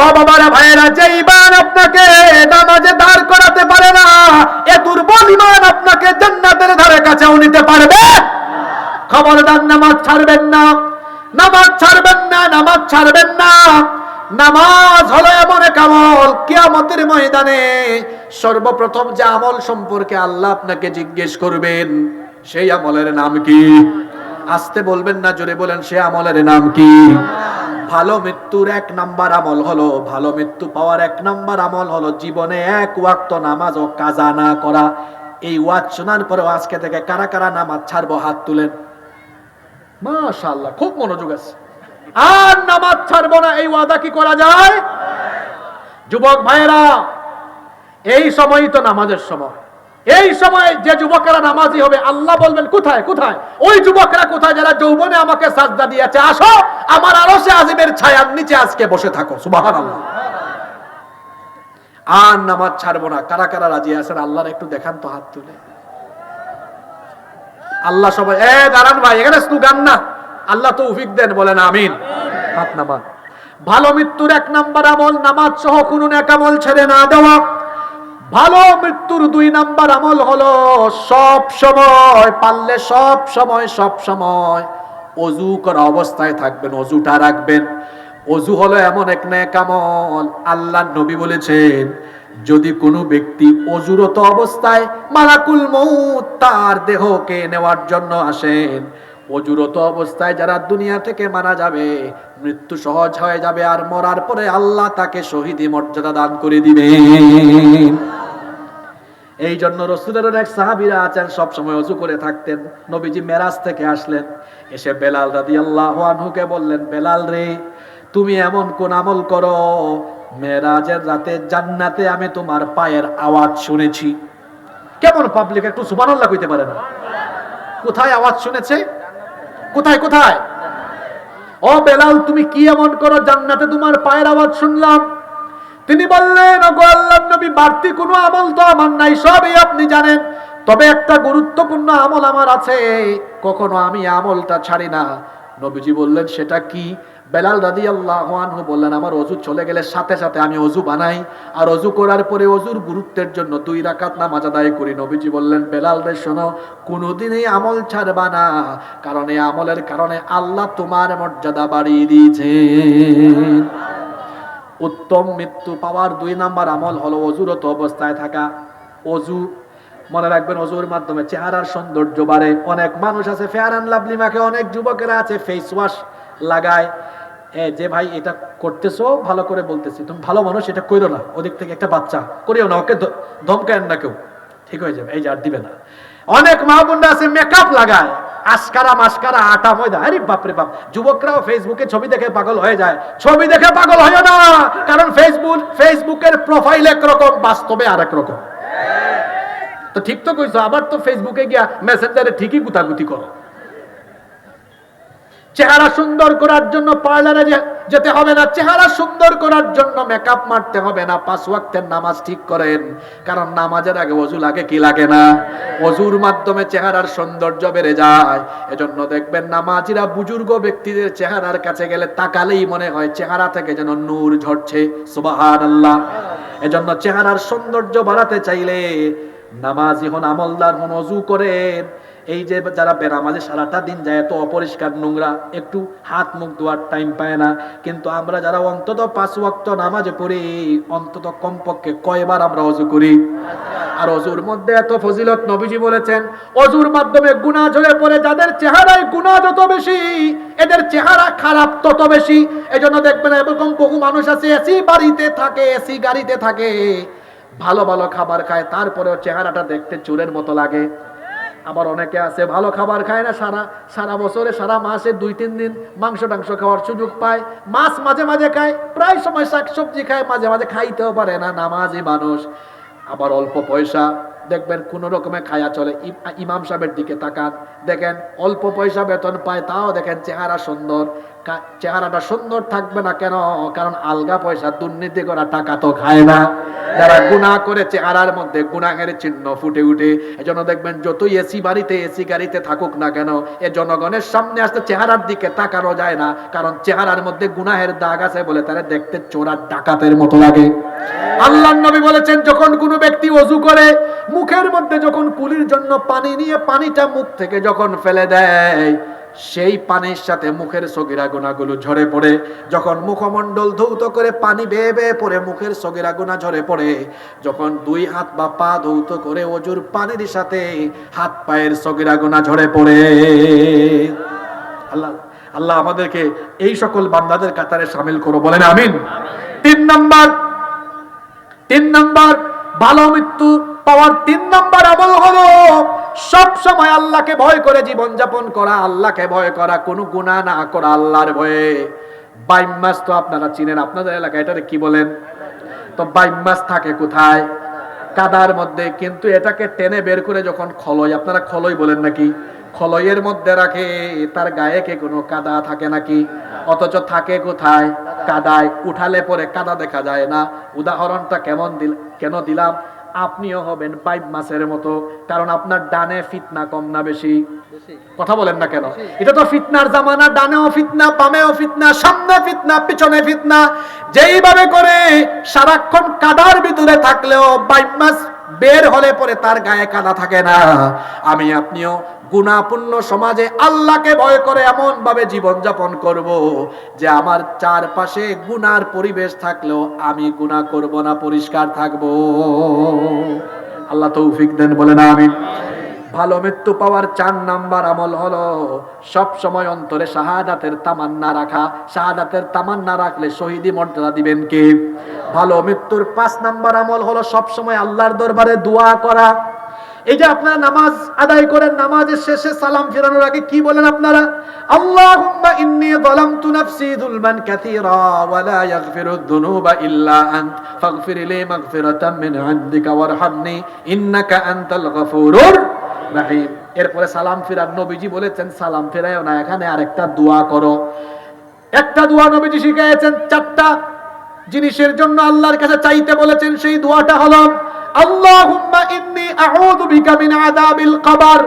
ও বাবারা ভাইয়েরা যে ইমান আপনাকে নামাজে দাঁড় করাতে পারে না, এ দুর্বল ইমান আপনাকে জান্নাতের ধারে কাছেও নিতে পারবে। খবরদার, নামাজ ছাড়বেন না। নামাজ ছাড়বেন না, নামাজ ছাড়বেন না। নামাজ হলো এমন এক আমল, কিয়ামতের ময়দানে সর্বপ্রথম যে আমল সম্পর্কে আল্লাহ আপনাকে জিজ্ঞেস করবেন, সেই আমলের নাম কি? আসতে বলবেন না, জোরে বলেন সে আমলের নাম কি? ভালো মৃত্যুর এক নাম্বার আমল হলো, ভালো মৃত্যু পাওয়ার এক নাম্বার আমল হলো জীবনে এক ওয়াক্ত নামাজ ও কাজা না করা। এই ওয়াজ শোনার পরে আজকে থেকে কারা কারা নামাজ ছাড়বো হাত তুলেন? মাশাআল্লাহ, খুব মনোযোগ আছে। আর নামাজ ছাড়বো না, এই ওয়াদা কি করা যায়? যুবক ভাইয়েরা, এই সময়ই তো নামাজের সময়। এই সময় যে যুবকেরা নামাজি হবে, আল্লাহ বলবেন, কোথায় কোথায়? ওই যুবকরা কোথায় যারা যৌবনে আমাকে সাজদা দিয়েছে? আসো, আমার আরও সে আজিমের ছায়ার নিচে আজকে বসে থাকো। সুবাহান আর নামাজ ছাড়বো না। কারা কারা রাজি আছেন? আল্লাহর একটু দেখান তো হাত তুলে। আল্লাহ সবাই, এ, দাঁড়ান ভাই, এখানে স্লোগান না। আল্লাহ তো উফিক দেন, বলেন আমিন। হাত নামান। ভালো মৃত্যুর এক নাম্বার আমল, নামাজ সহ কোন এক আমল ছেড়ে না দেওয়া। ভালো মৃত্যুর দুই নাম্বার আমল হলো সব সময়, পারলে সব সময় সব সময় অজু করা অবস্থায় থাকবেন, অজুটা রাখবেন। অজু হলো এমন এক নেক আমল। আল্লাহ নবী বলেছেন, যদি কোনো ব্যক্তি অজুরত অবস্থায় মালাকুল মৌত তার দেহকে নেওয়ার জন্য আসেন, অজুরত অবস্থায় যারা দুনিয়া থেকে মারা যাবে, মৃত্যু সহজ হয়ে যাবে আর মরার পরে আল্লাহ তাকে শহীদি মর্যাদা দান করে দিবেন। এই জন্য রসুলের এক সাহাবিরা আছেন সব সময় অজু করে থাকতেন। নবীজি মেরাজ থেকে আসলেন। এসে বেলাল রাদি আল্লাহ আনহুকে বললেন, বেলাল রে, তুমি এমন কোন আমল করো? মেরাজের রাতে জান্নাতে আমি তোমার পায়ের আওয়াজ শুনেছি। কেমন পাবলিক একটু সুবহানাল্লাহ কইতে পারে না কোথায় আওয়াজ শুনেছে? কোথায় কোথায়? ও বেলাল, তুমি কি এমন করো? জান্নাতে তোমার পায়ের আওয়াজ শুনলাম। তিনি বললেন, ওগো আল্লাহর নবী, বাড়তি কোনো আমল তো আমার নাই, সবই আপনি জানেন। তবে একটা গুরুত্বপূর্ণ আমল আমার আছে। কখনো আমি আমলটা ছাড়ি না। নবীজি বললেন, সেটা কি? বেলাল রাদি আল্লাহ বললেন, আমার অজু চলে গেলে সাথে সাথে আমি অজু বানাই, আর অজু করার পরে অজুর গুরুত্বের জন্য দুই রাকাত নামাজ আদায় করি। নবীজি বললেন, বেলাল রে, শোনো কোনোদিনই আমল ছাড়বা না, কারণ এই আমলের কারণে আল্লাহ তোমার মর্যাদা বাড়িয়ে দিয়েছেন। উত্তম মৃত্যু পাওয়ার দুই নাম্বার আমল হলো অজুরত অবস্থায় থাকা। অজু, মনে রাখবেন অজুর মাধ্যমে চেহারার সৌন্দর্য বাড়ে। অনেক মানুষ আছে ফেয়ার অ্যান্ড লাভলি মাকে অনেক যুবকেরা আছে ফেস ওয়াশ লাগায়। যে ভাই এটা করতেছো, ভালো করে বলতেছি। তুমি ভালো মানুষ, এটা কইরো না। ওদিক থেকে একটা বাচ্চা, করিও না, ওকে ধ- ধমকায়েন না কেউ। ঠিক হয়ে যাবে, এই যে আর দিবে না। অনেক মা বোনরা আছে মেকআপ লাগায়। আস্কারা মাস্কারা আটা ময়দা। আরে বাপরে বাপ, যুবকরাও ফেসবুকে ছবি দেখে পাগল হয়ে যায়। ছবি দেখে পাগল হয় না, কারণ ফেসবুক ফেসবুকের প্রোফাইল একরকম বাস্তবে আরেক রকম। তো ঠিক তো কইছো, আবার তো ফেসবুকে গিয়া মেসেঞ্জারে ঠিকই গুতাগুতি করো। চেহারা সুন্দর করার জন্য পার্লারে যেতে হবে না। চেহারা সুন্দর করার জন্য মেকআপ মারতে হবে না। পাঁচ ওয়াক্তের নামাজ ঠিক করেন। কারণ নামাজের আগে অজু লাগে কি লাগে না? অজুর মাধ্যমে চেহারার সৌন্দর্য বেড়ে যায়। এজন্য দেখবেন নামাজিরা বুজুর্গ ব্যক্তিদের চেহারার কাছে গেলে তাকালেই মনে হয় চেহারা থেকে যেন নূর ঝরছে। সুবাহান আল্লাহ এজন্য চেহারার সৌন্দর্য বাড়াতে চাইলে নামাজি হন, আমলদার হন, অজু করেন। এই যে যারা বেনামাজে সারাটা দিন যায়, এত অপরিষ্কার নোংরা, একটু হাত মুখ ধোয়ার টাইম পায় না। কিন্তু আমরা যারা অন্তত পাঁচ ওয়াক্ত নামাজে পড়ি, অন্তত কমপক্ষে কয়বার আমরা অজু করি। আর অজুর মধ্যে এত ফজিলত নবীজি বলেছেন, অজুর মাধ্যমে গুণা ঝরে পড়ে যাদের চেহারায় গুণা যত বেশি, এদের চেহারা খারাপ তত বেশি। এজন্য দেখবেন এরকম বহু মানুষ আছে এসি বাড়িতে থাকে এসি গাড়িতে থাকে। ভালো ভালো খাবার খায়, তারপরেও চেহারাটা দেখতে চোরের মতো লাগে। আবার অনেকে আছে, ভালো খাবার খায় না, সারা সারা বছরে, সারা মাসে দুই, তিন দিন মাংস, টাংস খাওয়ার সুযোগ পায়। মাছ মাঝে মাঝে খায়, প্রায় সময় শাক সবজি খায়, মাঝে মাঝে খাইতেও পারে না, নামাজি মানুষ। আবার অল্প পয়সা দেখবেন কোন রকমে খায়া চলে। ইমাম সাহেবের দিকে তাকান। দেখেন অল্প পয়সা বেতন পায়, তাও দেখেন চেহারা সুন্দর। চেহারাটা সুন্দর থাকবে না কেন? কারণ আলগা পয়সা দুর্নীতি করা টাকা তো খায় না। যারা গুনাহ করে চেহারার মধ্যে গুনাহের চিহ্ন ফুটে উঠে, এজন্য দেখবেন যতই এসি বাড়িতে, এসি গাড়িতে থাকুক না কেন, এ জনগণের সামনে আসতে চেহারার দিকে তাকানো যায় না। কারণ চেহারার মধ্যে গুনাহের দাগ আছে বলে তারা দেখতে চোরার ডাকাতের মতো লাগে। আল্লাহ নবী বলেছেন, যখন কোনো ব্যক্তি অজু করে মুখের মধ্যে যখন কুলির জন্য পানি নিয়ে পানিটা মুখ থেকে যখন ফেলে দেয়, সেই পানির সাথে মুখের সগিরা গুণাগুলো ঝরে পড়ে। যখন মুখমণ্ডল ধৌত করে পানি বেয়ে বেয়ে পড়ে, মুখের সগিরা গুণা ঝরে পড়ে, যখন দুই হাত বা পা ধৌত করে অজুর পানির সাথে হাত পায়ের সগিরা গুণা ঝরে পড়ে। আল্লাহ আল্লাহ আমাদেরকে এই সকল বান্দাদের কাতারে সামিল করো, বলেন আমিন। তিন নাম্বার তিন নাম্বার ভালো মৃত্যু পাওয়ার তিন নম্বর আমল হলো, সব সময় আল্লাহকে ভয় করে জীবন যাপন করা, আল্লাহকে ভয় করা, কোনো গুনাহ না করা আল্লাহর ভয়ে। বাইম মাছ তো আপনারা চিনেন, আপনাদের এলাকায় এটারে কি বলেন? তো বাইম মাছ থাকে কোথায়? কাদার মধ্যে, কিন্তু এটাকে টেনে বের করে যখন খলই, আপনারা খলই বলেন নাকি? খলইয়ের মধ্যে রাখে, তার গায়ে কে কোনো কাদা থাকে নাকি? অথচ থাকে কোথায়? কাদায়। উঠালে পরে কাদা দেখা যায় না। উদাহরণটা কেমন দিল কেন দিলাম? আপনিও হবেন পাইপ মাছের মতো কারণ আপনার ডানে ফিতনা কম না বেশি। কথা বলেন না কেন? এটা তো ফিতনার জামানা ডানেও ফিতনা বামেও ফিতনা সামনে ফিতনা পিছনে ফিতনা। যেইভাবে করে সারাক্ষণ কাদার ভিতরে থাকলেও বাইপ মাছ বের হলে পরে তার গায়ে কাদা থাকে না। আমি আপনিও গুণাপূর্ণ সমাজে আল্লাহকে ভয় করে এমন ভাবে জীবন যাপন করব যে আমার চারপাশে গুনার পরিবেশ থাকলেও আমি গুনাহ করব না, পরিষ্কার থাকব। আল্লাহ তৌফিক দেন বলে না আমি ভালো মৃত্যু পাওয়ার চার নাম্বার আমল হলো সব সময় অন্তরে শাহাদাতের তামান্না রাখা। শাহাদাতের তামান্না রাখলে শহীদি মর্যাদা দিবেন কে? ভালো মৃত্যুর পাঁচ নাম্বার আমল হলো সব সময় আল্লাহর দরবারে দোয়া করা। এই যে আপনারা নামাজ আদায় করেন, নামাজের শেষে সালাম ফেরানোর আগে কি বলেন আপনারা? আল্লাহুম্মা ইন্নী যালামতু নাফসি যুলমান কাসীরা ওয়া লা দুনুবা ইল্লা আনত। ফাগফির লি মাগফিরাতাম মিন ইনদিকা ওয়ারহামনি, ইন্নাকা আনতাল রাহিম। এরপরে সালাম ফিরার নবীজি বলেছেন, সালাম ফেরায়ও না, এখানে আরেকটা দোয়া করো। একটা দোয়া নবীজি শিখিয়েছেন, চারটা জিনিসের জন্য আল্লাহর কাছে চাইতে বলেছেন, সেই দোয়াটা হলো, আল্লাহুম্মা ইন্নি আউযু বিকা মিন আযাবিল কবর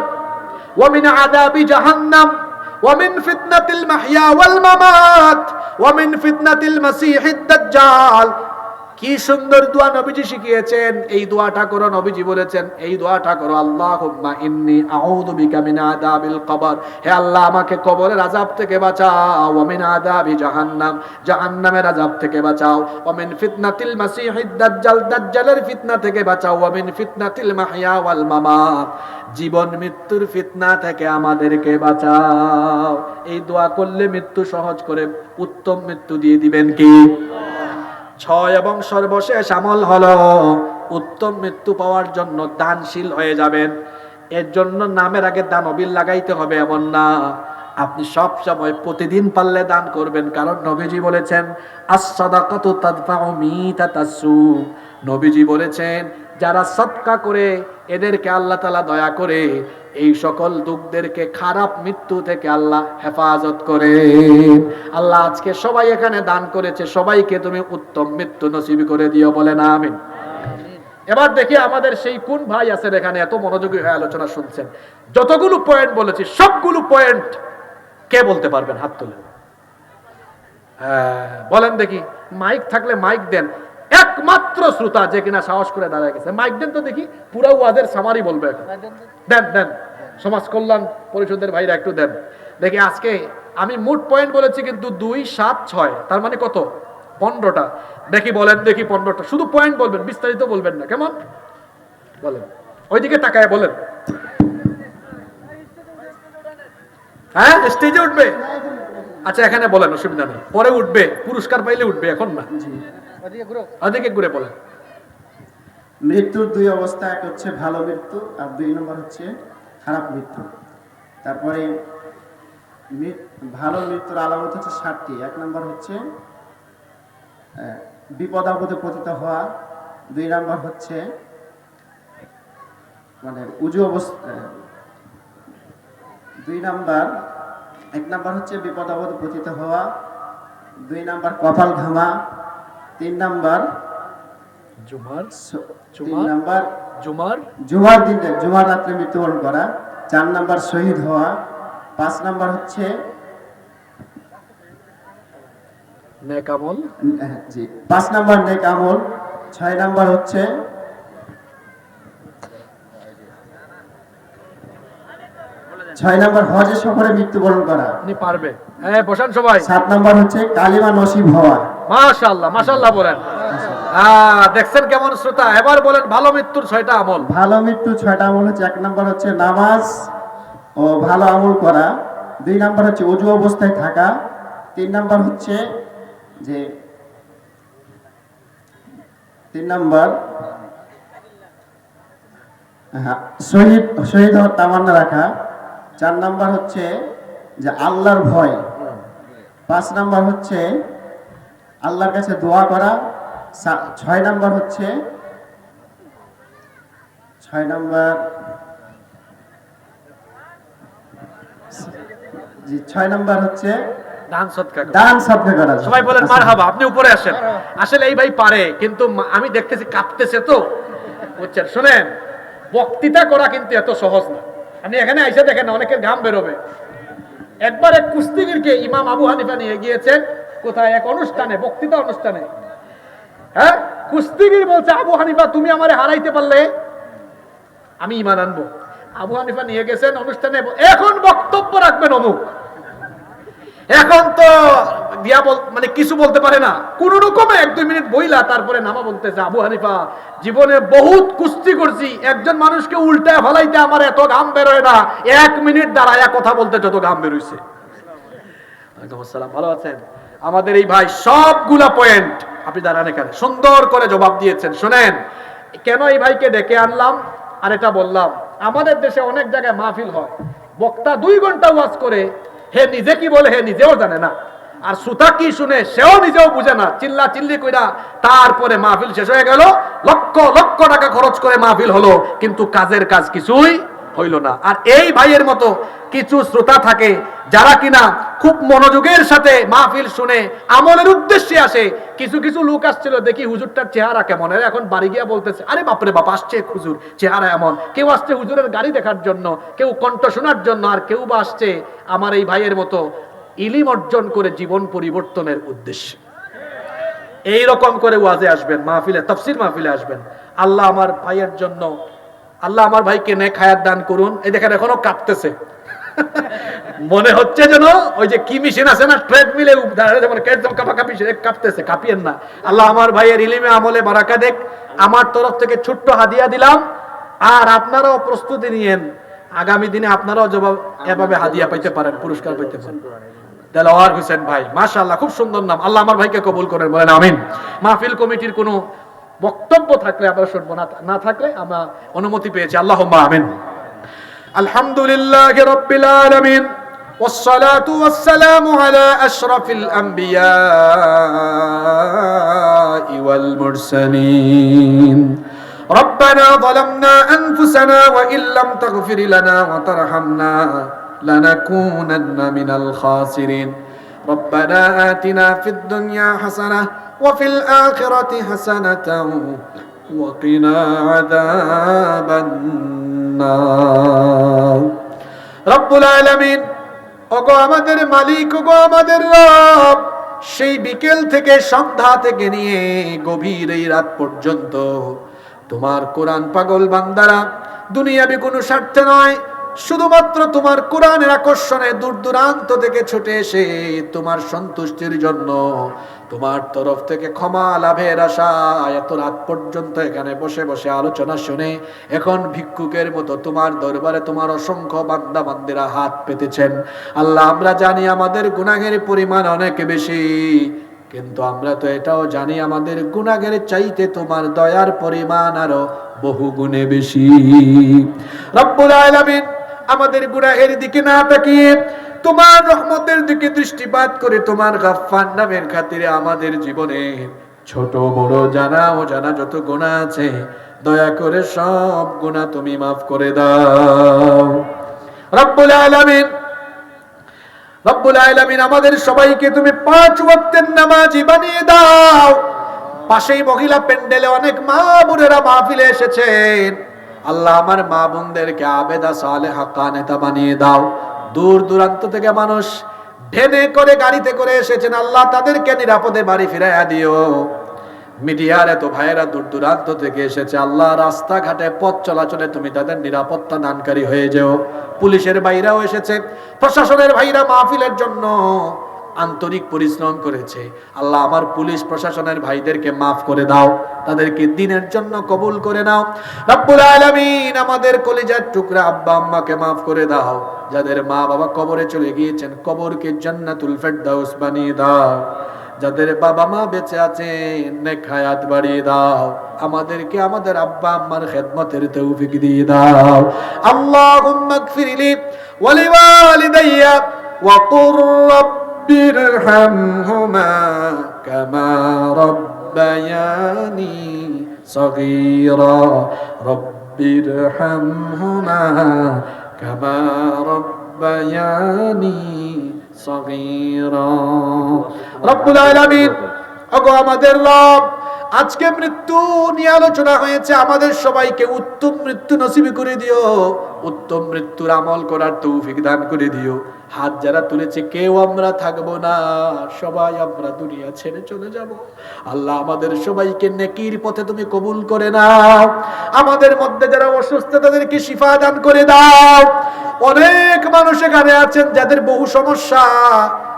ওয়া মিন আযাবি জাহান্নাম ওয়া মিন ফিতনাতিল মাহইয়া ওয়াল মামাত ওয়া মিন ফিতনাতিল মাসীহিদ দাজ্জাল। কি সুন্দর দোয়া নবীজি শিখিয়েছেন। এই দোয়াটা করো নবীজি বলেছেন, এই দোয়াটা করো ইন্নী আউযু বিকা মিন আযাবিল কবর। হে আল্লাহ, আমাকে কবরের আযাব থেকে বাঁচাও। ওয়া মিন আযাবি জাহান্নাম, জাহান্নামের আযাব থেকে বাঁচাও। ওয়া মিন ফিতনাতিল মাসিহিদ দাজ্জাল, দাজ্জালের ফিতনা থেকে বাঁচাও। ওয়া মিন ফিতনাতিল ওয়াল মামাত। জীবন মৃত্যুর ফিতনা থেকে আমাদেরকে বাঁচাও। এই দোয়া করলে মৃত্যু সহজ করে উত্তম মৃত্যু দিয়ে দিবেন কি? ছয় এবং সর্বশেষ আমল হলো উত্তম মৃত্যু পাওয়ার জন্য দানশীল হয়ে যাবেন। এর জন্য নামের আগে দানবিল লাগাইতে হবে এমন না। আপনি সব সময় প্রতিদিন পারলে দান করবেন, কারণ নবীজি বলেছেন নবীজি বলেছেন, যারা সৎকা করে, এদেরকে আল্লাহ তালা দয়া করে এই সকল দুঃখদেরকে খারাপ মৃত্যু থেকে আল্লাহ হেফাজত করে। আল্লাহ আজকে সবাই এখানে দান করেছে সবাইকে তুমি উত্তম মৃত্যু নসিব করে দিও বলে না আমিন। এবার দেখি আমাদের সেই কোন ভাই আছেন এখানে এত মনোযোগী হয়ে আলোচনা শুনছেন। যতগুলো পয়েন্ট বলেছি সবগুলো পয়েন্ট কে বলতে পারবেন? হাত তুলে। হ্যাঁ, বলেন দেখি। মাইক থাকলে মাইক দেন। একমাত্র শ্রোতা যে কিনা সাহস করে দাঁড়ায় গেছে। মাইক দেন তো দেখি পুরা ওয়াজের সামারি বলবে দেন দেন সমাজ কল্যাণ পরিষদের ভাইরা একটু দেন। দেখি আজকে আমি মোট পয়েন্ট বলেছি কিন্তু দুই সাত ছয় তার মানে কত? পনেরোটা। দেখি বলেন দেখি পনেরোটা। শুধু পয়েন্ট বলবেন বিস্তারিত বলবেন না কেমন? বলেন। ওইদিকে তাকায় বলেন। হ্যাঁ স্টেজে উঠবে? আচ্ছা এখানে বলেন অসুবিধা নেই। পরে উঠবে পুরস্কার পাইলে উঠবে এখন না। ওদিকে ঘুরে। বলেন মৃত্যুর দুই অবস্থা এক হচ্ছে ভালো মৃত্যু আর দুই নম্বর হচ্ছে খারাপ মৃত্যু। তারপরে ভালো মৃত্যুর আলামত হচ্ছে ষাটটি। এক নম্বর হচ্ছে বিপদ আপদে পতিত হওয়া। দুই নম্বর হচ্ছে মানে উজু অবস্থা দুই নাম্বার এক নাম্বার হচ্ছে বিপদ আপদে পতিত হওয়া। দুই নাম্বার কপাল ঘামা। তিন নাম্বার। জুমার জুমার? নাম্বার। জুমার। জুমার দিনে জুমার রাত্রে মৃত্যুবরণ করা। চার নাম্বার শহীদ হওয়া। পাঁচ নাম্বার হচ্ছে নেকামল হ্যাঁ, জি। পাঁচ নাম্বার নেক আমল। ছয় নাম্বার হচ্ছে ছয় নাম্বার হজে সফরে মৃত্যুবরণ করা। আপনি পারবে। হ্যাঁ বসান সবাই। সাত নাম্বার হচ্ছে কালিমা নসিব হওয়া। মাশাআল্লাহ মাশাআল্লাহ বলেন। দেখছেন কেমন শ্রোতা? এবার বলেন ভালো মৃত্যুর ছয়টা আমল। ভালো মৃত্যু ছয়টা আমল হচ্ছে এক নাম্বার হচ্ছে নামাজ ও ভালো আমল করা। দুই নাম্বার হচ্ছে অজু অবস্থায় থাকা। তিন নাম্বার হচ্ছে যে তিন নাম্বার হ্যাঁ, শহীদ শহীদ হওয়ার তামান্না রাখা। চার নাম্বার হচ্ছে যে আল্লাহর ভয়। পাঁচ নাম্বার হচ্ছে আল্লাহর কাছে দোয়া করা। ছয় নাম্বার হচ্ছে ছয় নাম্বার জি ছয় নাম্বার হচ্ছে দান সৎকার করা। দান সবকে করা। সবাই বলেন মার আপনি উপরে আসেন। আসলে এই ভাই পারে কিন্তু আমি দেখতেছি কাঁপতেছে তো। বুঝছেন? শোনেন বক্তৃতা করা কিন্তু এত সহজ না। আপনি এখানে আইসা দেখেন অনেকের ঘাম বেরোবে। একবার এক কুস্তিগিরকে ইমাম আবু হানিফা নিয়ে গিয়েছেন। কোথায় এক অনুষ্ঠানে, বক্তৃতা অনুষ্ঠানে? হ্যাঁ? কুস্তিগির বলছে, আবু হানিফা, তুমি আমারে হারাইতে পারলে আমি ইমান আনব। আবু হানিফা নিয়ে গেছেন অনুষ্ঠানে। এখন বক্তব্য রাখবেন অমুক। এখন তো মানে কিছু বলতে পারে না। কোন রকমে এক দুই মিনিট বইলা তারপরে নামা বলতেছে, আবু হানিফা, জীবনে বহুত কুস্তি করছি। একজন মানুষকে উল্টা ফেলাইতে আমার এত ঘাম বেরোয় না। এক মিনিট দাঁড়ায়া কথা বলতে যত ঘাম বেরোইছে। ভালো আছেন? আমাদের এই ভাই সবগুলা পয়েন্ট আপনি দাঁড়ান এখানে। সুন্দর করে জবাব দিয়েছেন, শোনেন। কেন এই ভাইকে ডেকে আনলাম? আর এটা বললাম, আমাদের দেশে অনেক জায়গায় মাহফিল হয়। বক্তা দুই ঘণ্টা ওয়াজ করে, হে নিজে কি বলে, হে নিজেও জানে না। আর সুতা কি শুনে, সেও নিজেও বুঝে না। চিল্লা চিল্লি কইরা তারপরে মাহফিল শেষ হয়ে গেল। লক্ষ লক্ষ টাকা খরচ করে মাহফিল হলো। কিন্তু কাজের কাজ কিছুই হইল না। আর এই ভাইয়ের মতো কিছু শ্রোতা থাকে, যারা কিনা খুব মনোযোগের সাথে মাহফিল শুনে, আমলের উদ্দেশ্যে আসে, কিছু কিছু লোক আসছিল, দেখি হুজুরটার চেহারা কেমন। এরা এখন বাড়ি গিয়া বলতেছে, আরে বাপরে বাপ, আসছে হুজুর, চেহারা এমন। কেউ আসছে হুজুরের গাড়ি দেখার জন্য, কেউ কণ্ঠ শোনার জন্য, আর কেউ বা আসছে আমার এই ভাইয়ের মতো ইলিম অর্জন করে জীবন পরিবর্তনের উদ্দেশ্যে। এই রকম করে ওয়াজে আসবেন, মাহফিলে, তফসির মাহফিলে আসবেন। আল্লাহ আমার ভাইয়ের জন্য আল্লাহ আমার ভাইকে নে খায়াত দান করুন। এই দেখেন এখনও কাঁপতেছে। মনে হচ্ছে যেন ওই যে কি মেশিন আছে না ট্রেড মিলে যেমন কাঁপাকাপি কাঁপতেছে, কাঁপিয়েন না। আল্লাহ আমার ভাইয়ের ইলিমে আমলে বারাকা দেখ, আমার তরফ থেকে ছোট্ট হাদিয়া দিলাম, আর আপনারাও প্রস্তুতি নিয়েন। আগামী দিনে আপনারাও জবাব এভাবে হাদিয়া পাইতে পারেন, পুরস্কার পাইতে পারেন। দেলাওয়ার হোসেন ভাই, মাশাআল্লাহ, খুব সুন্দর নাম। আল্লাহ আমার ভাইকে কবুল করেন, বলেন আমিন। মাহফিল কমিটির কোনো বক্তব্য থাকলে আমরা শুনবো না না থাকলে আমরা অনুমতি পেয়েছি আল্লাহ আমিন আলহামদুলিল্লাহ রব্বিল আলামিন والصلاة والسلام على أشرف الأنبياء والمرسلين ربنا ظلمنا أنفسنا وإن لم تغفر لنا وترحمنا لنكونن من الخاسرين ربنا آتنا في الدنيا حسنة وفي الآخرة حسنة وقنا عذاب النار রব্বুল আলামিন ওগো আমাদের মালিক ওগো আমাদের রব সেই বিকেল থেকে সন্ধ্যা থেকে নিয়ে গভীর এই রাত পর্যন্ত তোমার কোরআন পাগল বান্দারা দুনিয়াবি কোনো স্বার্থে নয় শুধুমাত্র তোমার কোরআনের আকর্ষণে দূর দূরান্ত থেকে ছুটে এসে তোমার সন্তুষ্টির জন্য তোমার তরফ থেকে ক্ষমা লাভের আশা এত রাত পর্যন্ত এখানে বসে বসে আলোচনা শুনে এখন ভিক্ষুকের মতো তোমার দরবারে তোমার অসংখ্য বান্দা বান্দিরা হাত পেতেছেন। আল্লাহ, আমরা জানি আমাদের গুনাহের পরিমাণ অনেক বেশি, কিন্তু আমরা তো এটাও জানি আমাদের গুনাহের চাইতে তোমার দয়ার পরিমাণ আরও বহু গুণে বেশি। রব্বুল আলামিন আমাদের গুনাহের দিকে না তাকিয়ে তোমার রহমতের দিকে দৃষ্টিপাত করে তোমার গাফফার নামের খাতিরে আমাদের জীবনে ছোট বড় জানা ও জানা যত গুণা আছে, দয়া করে সব গুনাহ তুমি মাফ করে দাও। রব্বুল আলামিন রব্বুল আলামিন আমাদের সবাইকে তুমি পাঁচ ওয়াক্তের নামাজি বানিয়ে দাও। পাশেই মহিলা প্যান্ডেলে অনেক মা বোনেরা মাহফিলে এসেছেন। আল্লাহ আমার মা বোনদেরকে আবেদা সালে সালেহা কানেতা বানিয়ে দাও। দূর দূরান্ত থেকে মানুষ ভেনে করে, গাড়িতে করে এসেছেন। আল্লাহ তাদেরকে নিরাপদে বাড়ি ফিরাইয়া দিও। মিডিয়ার এত ভাইয়েরা দূর দূরান্ত থেকে এসেছে। আল্লাহ রাস্তাঘাটে পথ চলাচলে তুমি তাদের নিরাপত্তা দানকারী হয়ে যেও। পুলিশের ভাইরাও এসেছে। প্রশাসনের ভাইরা মাহফিলের জন্য আন্তরিক পরিশ্রম করেছে। আল্লাহ আমার পুলিশ প্রশাসনের ভাইদেরকে মাফ করে দাও। তাদেরকে দিনের জন্য কবুল করে নাও। রব্বুল আলামিন আমাদের কলিজার টুকরা আব্বা আম্মাকে মাফ করে দাও, যাদের মা বাবা কবরে চলে গিয়েছেন, কবরকে জান্নাতুল ফেরদাউস বানিয়ে দাও। যাদের বাবা মা বেঁচে আছেন, নেক হায়াত বাড়িয়ে দাও। আমাদেরকে আমাদের আব্বা আম্মার খেদমতের তৌফিক দিয়ে দাও। আল্লাহুম্মা গফিরলি ওয়ালি ওয়ালিদাইয়া ওয়া কুর রাব্বিরহামহুমা কামা রাব্বায়ানি رب ارحمهما كما ربياني صغيرا رب العالمين أقوى مدير রব আজকে মৃত্যু নিয়ে আলোচনা হয়েছে, আমাদের সবাইকে উত্তম মৃত্যু নসিবি করে দিও, উত্তম মৃত্যুর আমল করার তৌফিক দান করে দিও। হাত যারা তুলেছে, কেউ আমরা থাকব না, সবাই আমরা দুনিয়া ছেড়ে চলে যাব। আল্লাহ আমাদের সবাইকে নেকির পথে তুমি কবুল করে নাও। আমাদের মধ্যে যারা অসুস্থ, তাদেরকে শিফা দান করে দাও। অনেক মানুষ এখানে আছেন, যাদের বহু সমস্যা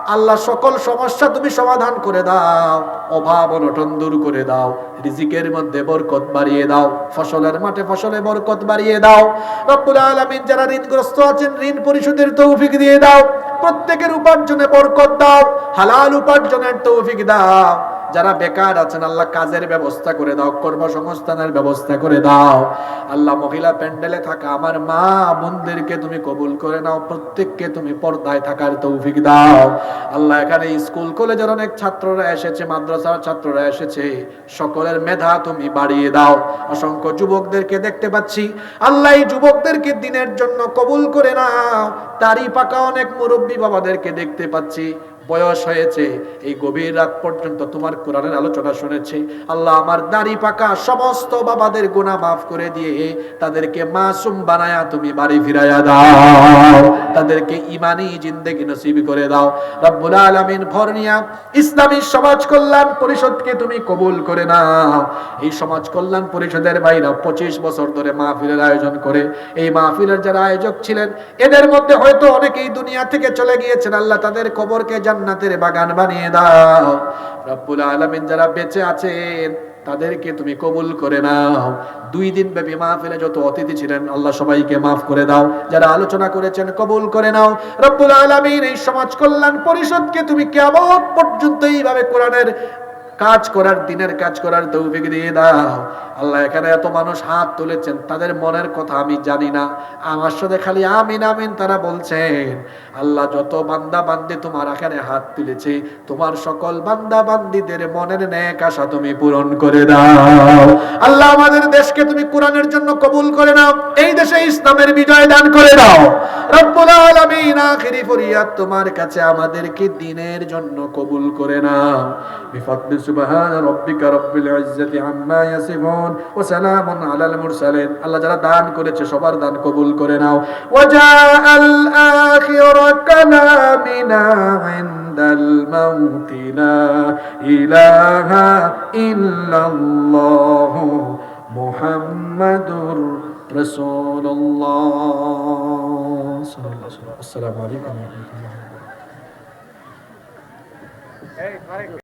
আল্লাহ সকল সমস্যা তুমি সমাধান করে দাও, অভাব অনটন দূর করে দাও, রিজিকের মধ্যে বরকত বাড়িয়ে দাও, ফসলের মাঠে ফসলে বরকত বাড়িয়ে দাও। রব্বুল আলামিন যারা ঋণগ্রস্ত আছেন, ঋণ পরিশোধের তৌফিক দিয়ে দাও, প্রত্যেকের উপার্জনে বরকত দাও, হালাল উপার্জনের তৌফিক দাও। যারা বেকার আছেন, আল্লাহ কাজের ব্যবস্থা করে দাও, কর্মসংস্থানের ব্যবস্থা করে দাও। আল্লাহ মহিলা প্যান্ডেলে থাকা আমার মা বোনদেরকে তুমি কবুল করে নাও, প্রত্যেককে তুমি পর্দায় থাকার তৌফিক দাও। আল্লাহ এখানে স্কুল কলেজের অনেক ছাত্ররা এসেছে, মাদ্রাসার ছাত্ররা এসেছে, সকলের মেধা তুমি বাড়িয়ে দাও। অসংখ্য যুবকদেরকে দেখতে পাচ্ছি, আল্লাহ এই যুবকদেরকে দিনের জন্য কবুল করে নাও। তারই পাকা অনেক মুরব্বী বাবাদেরকে দেখতে পাচ্ছি। বয়স হয়েছে, এই গভীর রাত পর্যন্ত তোমার কোরআনের আলোচনা শুনেছে। আল্লাহ আমার দাড়ি পাকা সমস্ত বাবাদের গোনা মাফ করে দিয়ে তাদেরকে মাসুম বানায়া তুমি বাড়ি ফিরাইয়া দাও। তাদেরকে ইমানি জিন্দেগি নসিব করে দাও। রব্বুল আলামিন ভরনিয়া ইসলামী সমাজ কল্যাণ পরিষদকে তুমি কবুল করে নাও। এই সমাজ কল্যাণ পরিষদের ভাইরা পঁচিশ বছর ধরে মাহফিলের আয়োজন করে, এই মাহফিলের যারা আয়োজক ছিলেন, এদের মধ্যে হয়তো অনেকেই দুনিয়া থেকে চলে গিয়েছেন। আল্লাহ তাদের কবরকে জান্নাতের বাগান বানিয়ে দাও। রব্বুল আলামিন যারা বেঁচে আছেন তাদেরকে তুমি কবুল করে নাও। দুই দিন ব্যাপী মাহফিলে যত অতিথি ছিলেন, আল্লাহ সবাইকে মাফ করে দাও। যারা আলোচনা করেছেন, কবুল করে নাও। রব্বুল আলামিন এই সমাজ কল্যাণ পরিষদকে তুমি কেমন পর্যন্ত এইভাবে কোরআনের কাজ করার, দিনের কাজ করার তৌফিক দিয়ে দাও। আল্লাহ, এখানে এত মানুষ হাত তুলেছেন, তাদের মনের কথা আমি জানি না। আমার সাথে খালি আমিন আমিন তারা বলছেন। আল্লাহ, যত বান্দা বান্দি তোমার এখানে হাত তুলেছে, তোমার সকল বান্দা বান্দিদের মনের ন্যাক আশা তুমি পূরণ করে দাও। আল্লাহ, আমাদের দেশকে তুমি কোরআনের জন্য কবুল করে নাও, এই দেশে ইসলামের বিজয় দান করে দাও। রব্বুল আলামিন আখিরি ফরিয়াদ তোমার কাছে আমাদেরকে দিনের জন্য কবুল করে নাও। বিফাদলি সুবহান রাব্বিকা রাব্বিল ইজ্জাতি আম্মা ইয়াসিফুন ওয়া সালামুন আলাল মুরসালিন। আল্লাহ যারা দান করেছে, সবার দান কবুল করে নাও। ওয়াজাআল আখিরা কালামিনা ইনদাল মাউতি ইলাহা ইল্লাল্লাহ মুহাম্মাদুর রাসূলুল্লাহ। সাল্লাল্লাহু আলাইহি ওয়া রাহমাতুল্লাহি ওয়া বারাকাতুহু